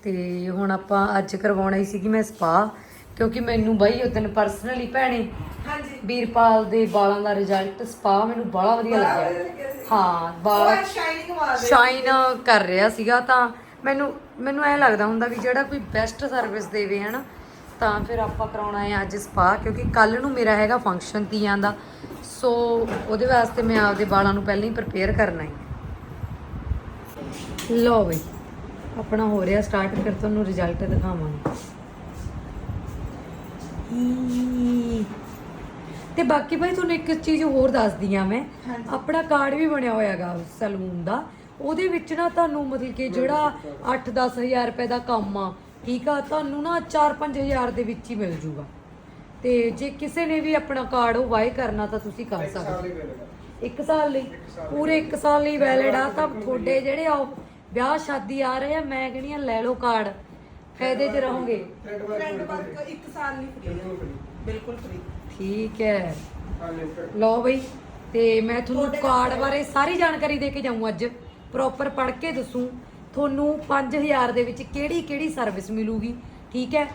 [SPEAKER 1] ਤੇ ਹੁਣ ਆਪਾਂ ਅੱਜ ਕਰਵਾਉਣਾ ਹੀ ਸੀਗੀ ਮੈਂ ਸਪਾ ਕਿਉਂਕਿ ਮੈਨੂੰ ਬਾਈ ਉਦੋਂ ਪਰਸਨਲੀ ਭੈਣੇ ਹਾਂਜੀ। ਵੀਰਪਾਲ ਦੇ ਵਾਲਾਂ ਦਾ ਰਿਜ਼ਲਟ ਸਪਾ ਮੈਨੂੰ ਬੜਾ ਵਧੀਆ ਲੱਗਿਆ। ਹਾਂ ਵਾਲ ਸ਼ਾਈਨ ਕਰ ਰਿਹਾ ਸੀਗਾ ਤਾਂ ਮੈਨੂੰ ਮੈਨੂੰ ਐ ਲੱਗਦਾ ਹੁੰਦਾ ਵੀ ਜਿਹੜਾ ਕੋਈ ਬੈਸਟ ਸਰਵਿਸ ਦੇਵੇ ਹਨਾ ਤਾਂ ਫਿਰ ਆਪਾਂ ਕਰਾਉਣਾ ਹੈ ਅੱਜ ਸਪਾ ਕਿਉਂਕਿ ਕੱਲ ਨੂੰ ਮੇਰਾ ਹੈਗਾ ਫੰਕਸ਼ਨ ਤੀਆਂ ਦਾ। ਸੋ ਉਹਦੇ ਵਾਸਤੇ ਮੈਂ ਆਪਦੇ ਵਾਲਾਂ ਨੂੰ ਪਹਿਲਾਂ ਹੀ ਪ੍ਰਪੇਅਰ ਕਰਨਾ ਹੈ। ਲਓ ਬਈ ਆਪਣਾ ਹੋ ਰਿਹਾ ਸਟਾਰਟ ਫਿਰ ਤੁਹਾਨੂੰ ਰਿਜ਼ਲਟ ਦਿਖਾਵਾਂਗੇ। ਤੇ ਬਾਕੀ ਭਾਈ ਤੁਹਾਨੂੰ ਇੱਕ ਚੀਜ਼ ਹੋਰ ਦੱਸਦੀ ਆ ਮੈਂ। ਆਪਣਾ ਕਾਰਡ ਵੀ ਬਣਿਆ ਹੋਇਆਗਾ ਸੈਲੂਨ ਦਾ। ਉਹਦੇ ਵਿੱਚ ਨਾ ਤੁਹਾਨੂੰ ਮਤਲਬ ਕਿ ਜਿਹੜਾ 8-10000 ਰੁਪਏ ਦਾ ਕੰਮ ਆ ਠੀਕ ਆ ਤੁਹਾਨੂੰ ਨਾ 4-5000 ਦੇ ਵਿੱਚ ਹੀ ਮਿਲ ਜੂਗਾ। ਤੇ ਜੇ ਕਿਸੇ ਨੇ ਵੀ ਆਪਣਾ ਕਾਰਡ ਉਹ ਵਾਈ ਕਰਨਾ ਤਾਂ ਤੁਸੀਂ ਕਰ ਸਕਦੇ ਹੋ। ਇੱਕ ਸਾਲ ਲਈ ਪੂਰੇ ਇੱਕ ਸਾਲ ਲਈ ਵੈਲਿਡ ਆ। ਤਾਂ ਤੁਹਾਡੇ ਜਿਹੜੇ ਆ ਉਹ ਵਿਆਹ ਸ਼ਾਦੀ ਆ ਰਹੇ ਆ ਮੈਂ ਕਹਿੰਦੀ ਆ ਲੈ ਲਓ ਕਾਰਡ ਫਾਇਦੇ 'ਚ ਰਹੋਗੇ।
[SPEAKER 6] ਫਰੈਂਡ ਵਰਕ ਇੱਕ ਸਾਲ ਲਈ ਫ੍ਰੀ ਹੈ ਬਿਲਕੁਲ ਫ੍ਰੀ
[SPEAKER 1] ਠੀਕ ਹੈ। ਲਓ ਬਈ ਤੇ ਮੈਂ ਤੁਹਾਨੂੰ ਕਾਰਡ ਬਾਰੇ ਸਾਰੀ ਜਾਣਕਾਰੀ ਦੇ ਕੇ ਜਾਊਂ ਅੱਜ। ਪ੍ਰੋਪਰ ਪੜ੍ਹ ਕੇ ਦੱਸੂ। ਤੁਹਾਨੂੰ 5000 ਦੇ ਵਿੱਚ ਕਿਹੜੀ ਕਿਹੜੀ ਸਰਵਿਸ ਮਿਲੂਗੀ? ਠੀਕ ਹੈ?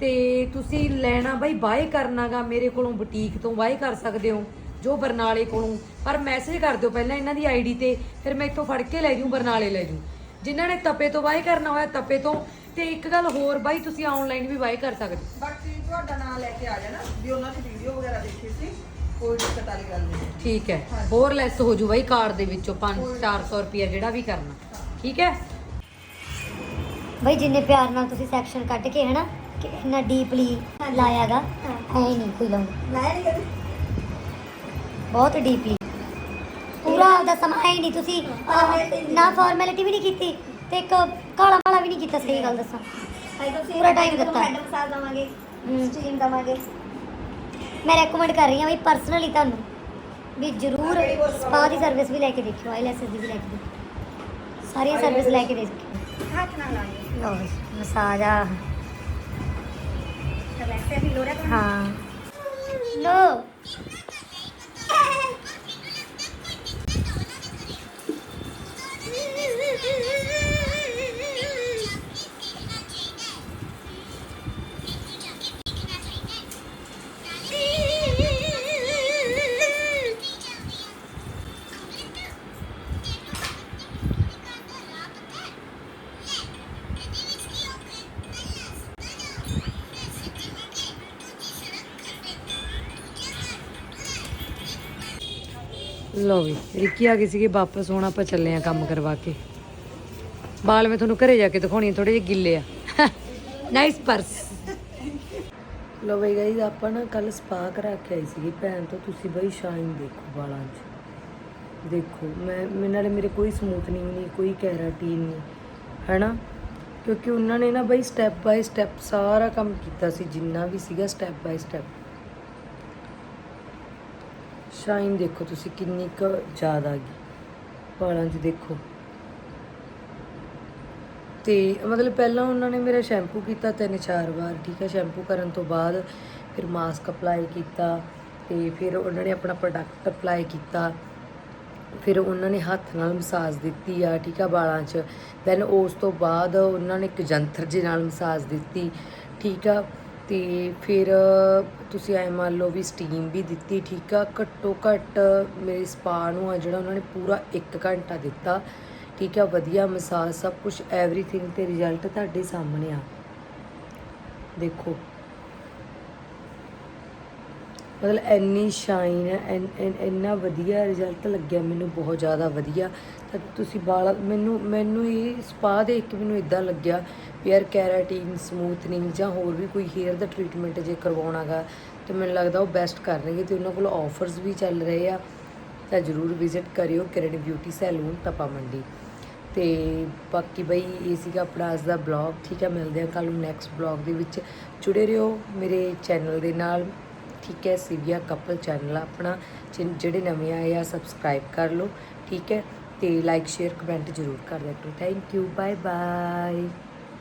[SPEAKER 1] ਤੇ ਤੁਸੀਂ ਲੈਣਾ ਬਈ ਬਾਏ ਕਰਨਾਗਾ ਮੇਰੇ ਕੋਲੋਂ ਬੁਟੀਕ ਤੋਂ ਬਾਏ ਕਰ ਸਕਦੇ ਹੋ ਜੋ ਬਰਨਾਲੇ ਕੋਲੋਂ। ਪਰ ਮੈਸੇਜ ਕਰ ਦਿਓ ਪਹਿਲਾਂ ਇਹਨਾਂ ਦੀ ਆਈਡੀ ਤੇ ਫਿਰ ਮੈਂ ਇੱਥੋਂ ਫੜ ਕੇ ਲੈ ਜੂ ਬਰਨਾਲੇ ਲੈ ਜੂ। ਜਿਨ੍ਹਾਂ ਨੇ ਤਪੇ ਤੋਂ ਬਾਏ ਕਰਨਾ ਹੋਇਆ ਤਪੇ ਤੋਂ। ਤੇ ਇੱਕ ਗੱਲ ਹੋਰ ਬਾਈ ਤੁਸੀਂ ਆਨਲਾਈਨ ਵੀ ਬਾਏ ਕਰ ਸਕਦੇ ਹੋ।
[SPEAKER 6] ਬਾਕੀ ਤੁਹਾਡਾ ਨਾਮ ਲੈ ਕੇ ਆ ਜਾਣਾ ਵੀ ਉਹਨਾਂ ਦੀ ਵੀਡੀਓ ਵਗੈਰਾ ਦੇਖੀ ਸੀ ਕੋਈ ਦਿੱਕਤ ਵਾਲੀ ਗੱਲ ਨਹੀਂ।
[SPEAKER 1] ਠੀਕ ਹੈ। ਹੋਰ ਲੈਸ ਹੋ ਜੂ ਬਾਈ ਕਾਰਡ ਦੇ ਵਿੱਚੋਂ 5 400 ਰੁਪਏ ਜਿਹੜਾ ਵੀ ਕਰਨਾ। ਠੀਕ ਹੈ?
[SPEAKER 7] ਬਈ ਜਿੰਨੇ ਪਿਆਰ ਨਾਲ ਤੁਸੀਂ ਸੈਕਸ਼ਨ ਕੱਢ ਕੇ ਹਨਾ ਕਿ ਇੰਨਾ ਡੀਪਲੀ ਲਾਇਆਗਾ ਐ ਨਹੀਂ ਕੋਈ ਲਾਉਂਦਾ।
[SPEAKER 6] ਲਾਇਆ ਨਹੀਂ ਕਦੇ?
[SPEAKER 7] ਬਹੁਤ ਡੀਪਲੀ ਪੂਰਾ ਆਪਦਾ ਸਮਾਂ ਹੈ ਨਹੀਂ ਤੁਸੀਂ ਨਾ ਫਾਰਮੈਲਿਟੀ ਵੀ ਨਹੀਂ ਕੀਤੀ ਤੇ ਇੱਕ ਕਾਲਾ ਵਾਲਾ ਵੀ ਨਹੀਂ ਕੀਤਾ ਸਹੀ ਗੱਲ ਦੱਸਾਂ। ਪੂਰਾ ਟਾਈਮ ਦਿੱਤਾ।
[SPEAKER 8] ਹੈਂਡ ਮਸਾਜ ਦਵਾਂਗੇ
[SPEAKER 7] ਹੂੰ।
[SPEAKER 8] ਸਟੀਮ ਦਵਾਂਗੇ।
[SPEAKER 7] ਮੈਂ ਰეკਮੈਂਡ ਕਰ ਰਹੀ ਹਾਂ ਬਈ ਪਰਸਨਲੀ ਤੁਹਾਨੂੰ ਵੀ ਜਰੂਰ ਸਪਾ ਦੀ ਸਰਵਿਸ ਵੀ ਲੈ ਕੇ ਦੇਖਿਓ ਆਈਲੈਸਸ ਦੀ ਵੀ ਲੈ ਕੇ ਦੇਖਿਓ। ਸਾਰੀਆਂ ਸਰਵਿਸ ਲੈ ਕੇ ਦੇਖਿਓ।
[SPEAKER 8] ਹੱਥ ਨਾਲ ਲਾਂਗੇ
[SPEAKER 7] ਲਓ ਬਈ ਮਸਾਜ ਆ।
[SPEAKER 8] ਤਾਂ ਵੈਸੇ ਵੀ ਲੋੜਾ
[SPEAKER 7] ਹਾਂ। ਲੋ
[SPEAKER 1] ਲਓ ਵੀ, ਰਿੱਕੀ ਆ ਗਈ ਸੀਗੀ, ਵਾਪਸ ਹੁਣ ਆਪਾਂ ਚੱਲੇ ਆ ਕੰਮ ਕਰਵਾ ਕੇ। ਬਾਲ ਮੈਂ ਤੁਹਾਨੂੰ ਘਰੇ ਜਾ ਕੇ ਦਿਖਾਉਣੀ ਥੋੜੇ ਜਿਹੇ ਗਿੱਲੇ ਆ। ਨਾਈਸ ਪਰਸ ਲੋ ਬਈ ਗਾਈਜ਼ ਆਪਾਂ ਨਾ ਕੱਲ ਸਪਾ ਕਰਾ ਕੇ ਆਈ ਸੀਗੀ, ਭੈਣ ਤੋਂ ਤੁਸੀਂ ਬਈ ਸ਼ਾਈਨ ਦੇਖੋ ਵਾਲਾਂ 'ਚ। ਦੇਖੋ, ਮੈਂ, ਮੇਰੇ ਨਾਲੇ ਮੇਰੇ ਕੋਈ ਸਮੂਥਨਿੰਗ ਨਹੀਂ ਕੋਈ ਕੈਰਾਟੀਨ ਨਹੀਂ, ਹੈਨਾ? ਕਿਉਂਕਿ ਉਹਨਾਂ ਨੇ ਨਾ ਬਈ ਸਟੈਪ ਬਾਈ ਸਟੈਪ ਸਾਰਾ ਕੰਮ ਕੀਤਾ ਸੀ, ਜਿੰਨਾ ਵੀ ਸੀਗਾ ਸਟੈਪ ਬਾਈ ਸਟੈਪ ਸ਼ਾਈਨ ਦੇਖੋ ਤੁਸੀਂ ਕਿੰਨੀ ਕੁ ਜ਼ਿਆਦਾ ਆ ਗਈ ਵਾਲਾਂ 'ਚ ਦੇਖੋ। ਤੇ ਮਤਲਬ ਪਹਿਲਾਂ ਉਹਨਾਂ ਨੇ ਮੇਰਾ ਸ਼ੈਂਪੂ ਕੀਤਾ ਤਿੰਨ ਚਾਰ ਵਾਰ, ਠੀਕ ਹੈ, ਸ਼ੈਂਪੂ ਕਰਨ ਤੋਂ ਬਾਅਦ ਫਿਰ ਮਾਸਕ ਅਪਲਾਈ ਕੀਤਾ ਤੇ ਫਿਰ ਉਹਨਾਂ ਨੇ ਆਪਣਾ ਪ੍ਰੋਡਕਟ ਅਪਲਾਈ ਕੀਤਾ। ਫਿਰ ਉਹਨਾਂ ਨੇ ਹੱਥ ਨਾਲ ਮਸਾਜ ਦਿੱਤੀ ਆ, ਠੀਕ ਆ, ਵਾਲਾਂ 'ਚ। ਦੈਨ ਉਸ ਤੋਂ ਬਾਅਦ ਉਹਨਾਂ ਨੇ ਇੱਕ ਜੰਤਰ ਦੇ ਨਾਲ ਮਸਾਜ ਦਿੱਤੀ, ਠੀਕ ਆ। ਤੇ ਫਿਰ ਤੁਸੀਂ ਐ ਮੰਨ ਲਓ ਵੀ ਸਟੀਮ ਵੀ ਦਿੱਤੀ, ਠੀਕ ਆ। ਘੱਟੋ ਘੱਟ ਮੇਰੇ ਸਪਾ ਨੂੰ ਆ ਜਿਹੜਾ ਉਹਨਾਂ ਨੇ ਪੂਰਾ 1 ਘੰਟਾ ਦਿੱਤਾ, ਠੀਕ ਆ। ਵਧੀਆ ਮਸਾਜ ਸਭ ਕੁਝ ਐਵਰੀਥਿੰਗ ਤੇ ਰਿਜ਼ਲਟ ਤੁਹਾਡੇ ਸਾਹਮਣੇ ਆ। ਦੇਖੋ। ਮਤਲਬ ਇੰਨੀ ਸ਼ਾਈਨ ਹੈ, ਇੰਨਾ ਵਧੀਆ ਰਿਜ਼ਲਟ ਲੱਗਿਆ ਮੈਨੂੰ, ਬਹੁਤ ਜ਼ਿਆਦਾ ਵਧੀਆ। ਤਾਂ ਤੁਸੀਂ ਵਾਲ ਮੈਨੂੰ ਮੈਨੂੰ ਇਹ ਸਪਾ ਦੇਖ ਕੇ ਮੈਨੂੰ ਇਦਾਂ ਲੱਗਿਆ ਵੀ ਯਾਰ ਕੈਰਾਟਿਨ ਸਮੂਥਨਿੰਗ ਜਾਂ ਹੋਰ ਵੀ ਕੋਈ ਹੇਅਰ ਦਾ ਟ੍ਰੀਟਮੈਂਟ ਜੇ ਕਰਵਾਉਣਾਗਾ ਤੇ ਮੈਨੂੰ ਲੱਗਦਾ ਉਹ ਬੈਸਟ ਕਰਨਗੇ ਤੇ ਉਹਨਾਂ ਕੋਲ ਆਫਰਸ ਵੀ ਚੱਲ ਰਹੇ ਆ। ਤਾਂ ਜਰੂਰ ਵਿਜ਼ਿਟ ਕਰਿਓ ਕਿਰਨ ਬਿਊਟੀ ਸੈਲੂਨ ਤਪਾ ਮੰਡੀ। ਤੇ ਬਾਕੀ ਬਈ, ਇਹ ਸੀਗਾ ਆਪਣਾ ਅੱਜ ਦਾ ਬਲੌਗ ਠੀਕ ਹੈ, ਮਿਲਦੇ ਆ ਕੱਲ ਨੂੰ ਨੈਕਸਟ ਬਲੌਗ ਦੇ ਵਿੱਚ। ਜੁੜੇ ਰਹੋ ਮੇਰੇ ਚੈਨਲ ਦੇ ਨਾਲ। ਠੀਕ ਹੈ, ਸਿਵਿਆ ਕਪਲ ਚੈਨਲ ਆਪਣਾ, ਜਿਨ- ਜਿਹੜੇ ਨਵੇਂ ਆਏ ਆ ਸਬਸਕ੍ਰਾਈਬ ਕਰ ਲਓ, ਠੀਕ ਹੈ, ਤੇ ਲਾਈਕ ਸ਼ੇਅਰ ਕਮੈਂਟ ਜ਼ਰੂਰ ਕਰ ਦਿਆ ਕਰੋ। Thank you bye bye